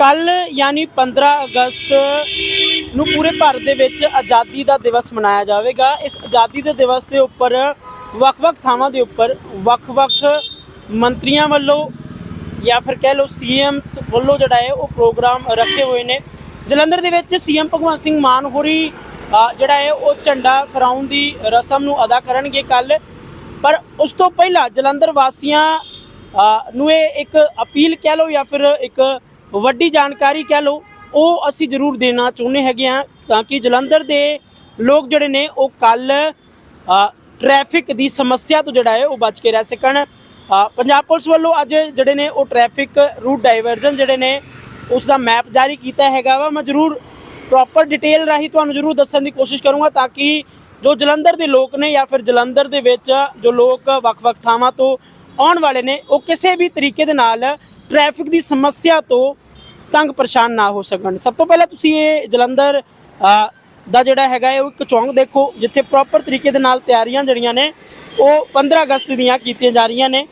ਕੱਲ ਯਾਨੀ 15 ਅਗਸਤ ਨੂੰ ਪੂਰੇ ਭਾਰਤ ਦੇ ਵਿੱਚ ਆਜ਼ਾਦੀ ਦਾ ਦਿਵਸ ਮਨਾਇਆ ਜਾਵੇਗਾ। ਇਸ ਆਜ਼ਾਦੀ ਦੇ ਦਿਵਸ ਦੇ ਉੱਪਰ ਵੱਖ-ਵੱਖ ਥਾਵਾਂ ਦੇ ਉੱਪਰ ਵੱਖ-ਵੱਖ ਮੰਤਰੀਆਂ ਵੱਲੋਂ ਜਾਂ ਫਿਰ ਕਹਿ ਲਓ ਸੀਐਮ ਵੱਲੋਂ ਜਿਹੜਾ ਹੈ ਉਹ ਪ੍ਰੋਗਰਾਮ ਰੱਖੇ ਹੋਏ ਨੇ। ਜਲੰਧਰ ਦੇ ਵਿੱਚ ਸੀਐਮ ਭਗਵੰਤ ਸਿੰਘ ਮਾਨ ਹੋਰੀ ਜਿਹੜਾ ਹੈ ਉਹ ਝੰਡਾ ਫਰਾਉਣ ਦੀ ਰਸਮ ਨੂੰ ਅਦਾ ਕਰਨਗੇ ਕੱਲ ਪਰ ਉਸ ਤੋਂ ਪਹਿਲਾਂ ਜਲੰਧਰ ਵਾਸੀਆਂ ਨੂੰ ਇਹ ਇੱਕ ਅਪੀਲ ਕਹਿ ਲਓ ਜਾਂ ਫਿਰ ਇੱਕ ਵੱਡੀ ਜਾਣਕਾਰੀ ਕਹਿ ਲਓ, ਉਹ ਅਸੀਂ ਜ਼ਰੂਰ ਦੇਣਾ ਚਾਹੁੰਦੇ ਹੈਗੇ ਆ ਤਾਂ ਕਿ ਜਲੰਧਰ ਦੇ ਲੋਕ ਜਿਹੜੇ ਨੇ, ਉਹ ਕੱਲ ਟ੍ਰੈਫਿਕ ਦੀ ਸਮੱਸਿਆ ਤੋਂ ਜਿਹੜਾ ਹੈ, ਉਹ ਬਚ ਕੇ ਰਹਿ ਸਕਣ। ਪੰਜਾਬ ਪੁਲਿਸ ਵੱਲੋਂ ਅੱਜ ਜਿਹੜੇ ਨੇ, ਉਹ ਟ੍ਰੈਫਿਕ ਰੂਟ ਡਾਇਵਰਜਨ ਜਿਹੜੇ ਨੇ, ਉਸ ਦਾ ਮੈਪ ਜਾਰੀ ਕੀਤਾ ਹੈਗਾ ਵਾ। ਮੈਂ ਜ਼ਰੂਰ ਪ੍ਰੋਪਰ ਡਿਟੇਲ ਰਾਹੀਂ ਤੁਹਾਨੂੰ ਜ਼ਰੂਰ ਦੱਸਣ ਦੀ ਕੋਸ਼ਿਸ਼ ਕਰੂੰਗਾ ਤਾਂ ਕਿ ਜੋ ਜਲੰਧਰ ਦੇ ਲੋਕ ਨੇ ਜਾਂ ਫਿਰ ਜਲੰਧਰ ਦੇ ਵਿੱਚ ਜੋ ਲੋਕ ਵੱਖ-ਵੱਖ ਥਾਵਾਂ ਤੋਂ ਆਉਣ ਵਾਲੇ ਨੇ, ਉਹ ਕਿਸੇ ਵੀ ਤਰੀਕੇ ਦੇ ਨਾਲ ਟ੍ਰੈਫਿਕ ਦੀ ਸਮੱਸਿਆ ਤੋਂ ਤੰਗ ਪਰੇਸ਼ਾਨ ਨਾ ਹੋ ਸਕਣ। ਸਭ ਤੋਂ ਪਹਿਲਾਂ ਤੁਸੀਂ ਇਹ ਜਲੰਧਰ ਦਾ ਜਿਹੜਾ ਹੈਗਾ ਹੈ, ਉਹ ਇੱਕ ਚੌਂਕ ਦੇਖੋ, ਜਿੱਥੇ ਪ੍ਰੋਪਰ ਤਰੀਕੇ ਦੇ ਨਾਲ ਤਿਆਰੀਆਂ ਜਿਹੜੀਆਂ ਨੇ, ਉਹ 15 ਅਗਸਤ ਦੀਆਂ ਕੀਤੀਆਂ ਜਾ ਰਹੀਆਂ ਨੇ।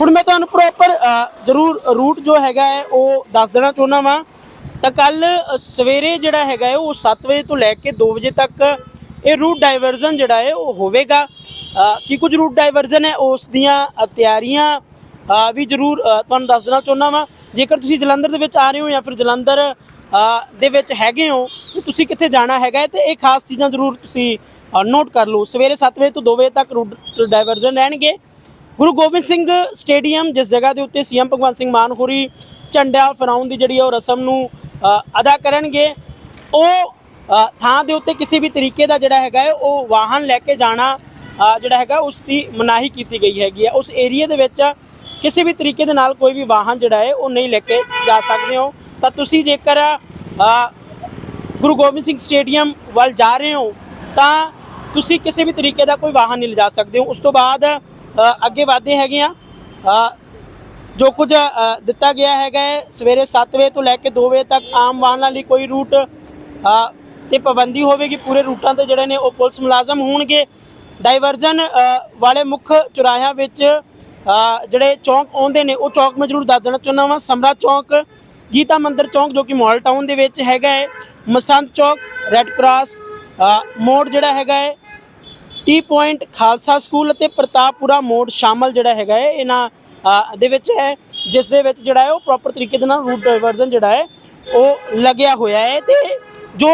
ਹੁਣ ਮੈਂ ਤੁਹਾਨੂੰ ਪ੍ਰੋਪਰ ਜ਼ਰੂਰ ਰੂਟ ਜੋ ਹੈਗਾ ਹੈ, ਉਹ ਦੱਸ ਦੇਣਾ ਚਾਹੁੰਦਾ ਵਾਂ। ਤਾਂ ਕੱਲ ਸਵੇਰੇ ਜਿਹੜਾ ਹੈਗਾ ਹੈ, ਉਹ 7 ਵਜੇ ਤੋਂ ਲੈ ਕੇ 2 ਵਜੇ ਤੱਕ ਇਹ ਰੂਟ ਡਾਈਵਰਜਨ ਜਿਹੜਾ ਹੈ, ਉਹ ਹੋਵੇਗਾ। ਕੀ ਕੁਝ ਰੂਟ ਡਾਈਵਰਜਨ ਹੈ, ਉਸ ਦੀਆਂ ਤਿਆਰੀਆਂ ਵੀ ਜ਼ਰੂਰ ਤੁਹਾਨੂੰ ਦੱਸ ਦੇਣਾ ਚਾਹੁੰਦਾ ਵਾਂ। ਜੇਕਰ ਤੁਸੀਂ ਜਲੰਧਰ ਦੇ ਵਿੱਚ ਆ ਰਹੇ ਹੋ ਜਾਂ ਫਿਰ ਜਲੰਧਰ ਦੇ ਵਿੱਚ ਹੈਗੇ ਹੋ, ਤੇ ਤੁਸੀਂ ਕਿੱਥੇ ਜਾਣਾ ਹੈਗਾ ਹੈ, ਤੇ ਇਹ ਖਾਸ ਚੀਜ਼ਾਂ ਜ਼ਰੂਰ ਤੁਸੀਂ ਨੋਟ ਕਰ ਲਓ। ਸਵੇਰੇ 7 ਵਜੇ ਤੋਂ 2 ਵਜੇ ਤੱਕ ਰੂਟ ਡਾਇਵਰਜ਼ਨ ਰਹਿਣਗੇ। ਗੁਰੂ ਗੋਬਿੰਦ ਸਿੰਘ ਸਟੇਡੀਅਮ, ਜਿਸ ਜਗ੍ਹਾ ਦੇ ਉੱਤੇ ਸੀਐਮ ਭਗਵੰਤ ਸਿੰਘ ਮਾਨ ਹੋਰੀ ਝੰਡਾ ਫਰਾਉਣ ਦੀ ਜਿਹੜੀ ਹੈ ਉਹ ਰਸਮ ਨੂੰ ਅਦਾ ਕਰਨਗੇ। ਉਹ ਥਾਂ ਦੇ ਉੱਤੇ ਕਿਸੇ ਵੀ ਤਰੀਕੇ ਦਾ ਜਿਹੜਾ ਹੈਗਾ ਹੈ, ਉਹ ਵਾਹਨ ਲੈ ਕੇ ਜਾਣਾ ਜਿਹੜਾ ਹੈਗਾ, ਉਸ ਦੀ ਮਨਾਹੀ ਕੀਤੀ ਗਈ ਹੈਗੀ ਹੈ। ਉਸ ਏਰੀਆ ਦੇ ਵਿੱਚ ਕਿਸੇ ਵੀ ਤਰੀਕੇ ਦੇ ਨਾਲ ਕੋਈ ਵੀ ਵਾਹਨ ਜਿਹੜਾ ਹੈ ਉਹ ਨਹੀਂ ਲੈ ਕੇ ਜਾ ਸਕਦੇ ਹੋ। ਤਾਂ ਤੁਸੀਂ ਜੇਕਰ ਗੁਰੂ ਗੋਬਿੰਦ ਸਿੰਘ ਸਟੇਡੀਅਮ ਵੱਲ ਜਾ ਰਹੇ ਹੋ, ਤਾਂ ਤੁਸੀਂ ਕਿਸੇ ਵੀ ਤਰੀਕੇ ਦਾ ਕੋਈ ਵਾਹਨ ਨਹੀਂ ਲਿਜਾ ਸਕਦੇ ਹੋ। ਉਸ ਤੋਂ ਬਾਅਦ ਅੱਗੇ ਵਧਦੇ ਹੈਗੇ ਆ। ਜੋ ਕੁਝ ਦਿੱਤਾ ਗਿਆ ਹੈਗਾ ਹੈ, ਸਵੇਰੇ 7 ਵਜੇ ਤੋਂ ਲੈ ਕੇ 2 ਵਜੇ ਤੱਕ ਆਮ ਵਾਹਨਾਂ ਲਈ ਕੋਈ ਰੂਟ ਤੇ ਪਾਬੰਦੀ ਹੋਵੇਗੀ। ਪੂਰੇ ਰੂਟਾਂ ਤੇ ਜਿਹੜੇ ਨੇ ਉਹ ਪੁਲਿਸ ਮੁਲਾਜ਼ਮ ਹੋਣਗੇ। ਡਾਈਵਰਜਨ ਵਾਲੇ ਮੁੱਖ ਚੁਰਾਹਿਆਂ ਵਿੱਚ ਜਿਹੜੇ ਚੌਂਕ ਆਉਂਦੇ ਨੇ, ਉਹ ਚੌਂਕ ਮੈਂ ਜ਼ਰੂਰ ਦੱਸ ਦੇਣਾ ਚਾਹੁੰਦਾ ਵਾਂ। ਸਮਰਾ ਚੌਂਕ, ਗੀਤਾ ਮੰਦਿਰ ਚੌਂਕ, ਜੋ ਕਿ ਮਾਲ ਟਾਊਨ ਦੇ ਵਿੱਚ ਹੈਗਾ ਹੈ। ਮਸੰਤ ਚੌਕ ਰੈੱਡ ਕਰਾਸ ਮੋੜ ਜਿਹੜਾ ਹੈਗਾ ਹੈ, ਟੀ ਪੁਆਇੰਟ ਖਾਲਸਾ ਸਕੂਲ ਅਤੇ ਪ੍ਰਤਾਪਪੁਰਾ ਮੋੜ ਸ਼ਾਮਲ ਜਿਹੜਾ ਹੈਗਾ ਹੈ, ਇਹਨਾਂ ਦੇ ਵਿੱਚ ਹੈ। ਜਿਸ ਦੇ ਵਿੱਚ ਜਿਹੜਾ ਹੈ, ਉਹ ਪ੍ਰੋਪਰ ਤਰੀਕੇ ਦੇ ਨਾਲ ਰੂਟ ਡਾਇਵਰਜ਼ਨ ਜਿਹੜਾ ਹੈ, ਉਹ ਲੱਗਿਆ ਹੋਇਆ ਹੈ ਤੇ ਜੋ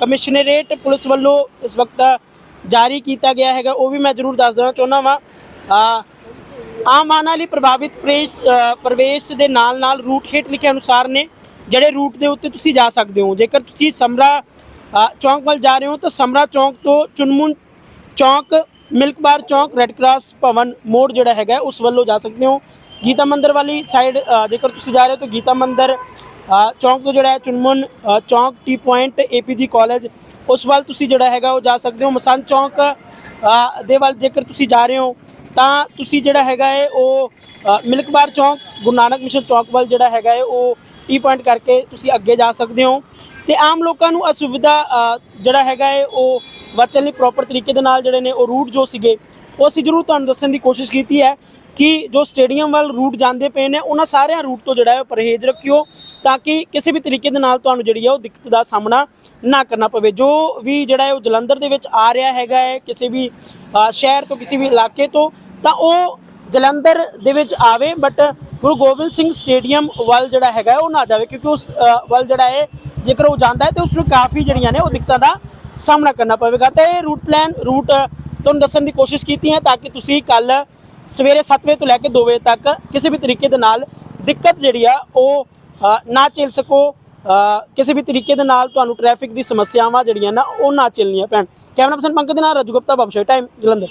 ਕਮਿਸ਼ਨਰੇਟ ਪੁਲਿਸ ਵੱਲੋਂ ਇਸ ਵਕਤ ਜਾਰੀ ਕੀਤਾ ਗਿਆ ਹੈਗਾ, ਉਹ ਵੀ ਮੈਂ ਜ਼ਰੂਰ ਦੱਸ ਦੇਣਾ ਚਾਹੁੰਦਾ ਵਾਂ। ਆਮ ਵਾਹਨਾਂ ਲਈ ਪ੍ਰਭਾਵਿਤ ਪ੍ਰੇਸ ਪ੍ਰਵੇਸ਼ ਦੇ ਨਾਲ ਨਾਲ ਰੂਟ ਹੇਠ ਲਿਖੇ ਅਨੁਸਾਰ ਨੇ, ਜਿਹੜੇ ਰੂਟ ਦੇ ਉੱਤੇ ਤੁਸੀਂ ਜਾ ਸਕਦੇ ਹੋ। ਜੇਕਰ ਤੁਸੀਂ ਸਮਰਾ ਚੌਂਕ ਵੱਲ ਜਾ ਰਹੇ ਹੋ ਤਾਂ ਸਮਰਾ ਚੌਂਕ ਤੋਂ ਚੁਨਮੁਨ ਚੌਂਕ, ਮਿਲਕ ਬਾਰ ਚੌਂਕ, ਰੈੱਡ ਕਰਾਸ ਭਵਨ ਮੋੜ ਜਿਹੜਾ ਹੈਗਾ, ਉਸ ਵੱਲੋਂ ਜਾ ਸਕਦੇ ਹੋ। ਗੀਤਾ ਮੰਦਰ ਵਾਲੀ ਸਾਈਡ ਜੇਕਰ ਤੁਸੀਂ ਜਾ ਰਹੇ ਹੋ ਤਾਂ ਗੀਤਾ ਮੰਦਰ ਚੌਂਕ ਤੋਂ ਜਿਹੜਾ ਹੈ ਚੁਨਮੁਨ ਚੌਂਕ, ਟੀ ਪੁਆਇੰਟ ਏਪੀਜੀ ਕਾਲਜ, ਉਸ ਵੱਲ ਤੁਸੀਂ ਜਿਹੜਾ ਹੈਗਾ ਉਹ ਜਾ ਸਕਦੇ ਹੋ। ਮਸੰਦ ਚੌਂਕ ਦੇ ਵੱਲ ਜੇਕਰ ਤੁਸੀਂ ਜਾ ਰਹੇ ਹੋ ਤਾਂ ਤੁਸੀਂ ਜਿਹੜਾ ਹੈਗਾ ਹੈ ਉਹ ਮਿਲਕਬਾਰ ਚੌਂਕ, ਗੁਰੂ ਨਾਨਕ ਮਿਸ਼ਨ ਚੌਕ ਵੱਲ ਜਿਹੜਾ ਹੈਗਾ ਹੈ ਉਹ ਟੀ ਪੁਆਇੰਟ ਕਰਕੇ ਤੁਸੀਂ ਅੱਗੇ ਜਾ ਸਕਦੇ ਹੋ। ਤੇ ਆਮ ਲੋਕਾਂ ਨੂੰ ਅਸੁਵਿਧਾ ਜਿਹੜਾ ਹੈਗਾ ਹੈ ਉਹ ਵਚਨ ਲਈ ਪ੍ਰੋਪਰ ਤਰੀਕੇ ਦੇ ਨਾਲ ਜਿਹੜੇ ਨੇ, ਉਹ ਰੂਟ ਜੋ ਸੀਗੇ, ਉਹ ਅਸੀਂ ਜ਼ਰੂਰ ਤੁਹਾਨੂੰ ਦੱਸਣ ਦੀ ਕੋਸ਼ਿਸ਼ ਕੀਤੀ ਹੈ ਕਿ ਜੋ ਸਟੇਡੀਅਮ ਵੱਲ ਰੂਟ ਜਾਂਦੇ ਪਏ ਨੇ, ਉਹਨਾਂ ਸਾਰਿਆਂ ਰੂਟ ਤੋਂ ਜਿਹੜਾ ਹੈ ਪਰਹੇਜ਼ ਰੱਖਿਓ, ਤਾਂ ਕਿ ਕਿਸੇ ਵੀ ਤਰੀਕੇ ਦੇ ਨਾਲ ਤੁਹਾਨੂੰ ਜਿਹੜੀ ਹੈ ਉਹ ਦਿੱਕਤ ਦਾ ਸਾਹਮਣਾ ਨਾ ਕਰਨਾ ਪਵੇ। ਜੋ ਵੀ ਜਿਹੜਾ ਹੈ ਉਹ ਜਲੰਧਰ ਦੇ ਵਿੱਚ ਆ ਰਿਹਾ ਹੈਗਾ ਹੈ, ਕਿਸੇ ਵੀ ਸ਼ਹਿਰ ਤੋਂ ਕਿਸੇ ਵੀ ਇਲਾਕੇ ਤੋਂ ਤਾਂ ਉਹ ਜਲੰਧਰ ਦੇ ਵਿੱਚ ਆਵੇ ਬਟ ਗੁਰੂ ਗੋਬਿੰਦ ਸਿੰਘ ਸਟੇਡੀਅਮ ਵੱਲ ਜਿਹੜਾ ਹੈਗਾ ਉਹ ਨਾ ਜਾਵੇ, ਕਿਉਂਕਿ ਉਸ ਵੱਲ ਜਿਹੜਾ ਹੈ ਜੇਕਰ ਉਹ ਜਾਂਦਾ ਹੈ ਤੇ ਉਸ ਨੂੰ ਕਾਫੀ ਜਿਹੜੀਆਂ ਨੇ ਉਹ ਦਿੱਕਤਾਂ ਦਾ ਸਾਹਮਣਾ ਕਰਨਾ ਪਵੇਗਾ। ਤੇ ਇਹ ਰੂਟ ਪਲਾਨ ਰੂਟ ਤੁਹਾਨੂੰ ਦੱਸਣ ਦੀ ਕੋਸ਼ਿਸ਼ ਕੀਤੀ ਹੈ ਤਾਂ ਕਿ ਤੁਸੀਂ ਕੱਲ ਸਵੇਰੇ 7 ਵਜੇ ਤੋਂ ਲੈ ਕੇ 2 ਵਜੇ ਤੱਕ ਕਿਸੇ ਵੀ ਤਰੀਕੇ ਦੇ ਨਾਲ ਦਿੱਕਤ ਜਿਹੜੀ ਆ ਉਹ ਨਾ ਝੇਲ ਸਕੋ। ਕਿਸੇ ਵੀ ਤਰੀਕੇ ਦੇ ਨਾਲ ਤੁਹਾਨੂੰ ਟ੍ਰੈਫਿਕ ਦੀ ਸਮੱਸਿਆਵਾਂ ਜਿਹੜੀਆਂ ਨਾ ਉਹ ਨਾ ਚੱਲਣੀਆਂ ਪੈਣ। ਕੈਮਰਾ ਪਰਸਨ ਪੰਕਜ ਦੇ ਨਾਲ ਰਜੂ ਗੁਪਤਾ ਬਬਸ਼ੇ ਟਾਈਮ ਜਲੰਧਰ।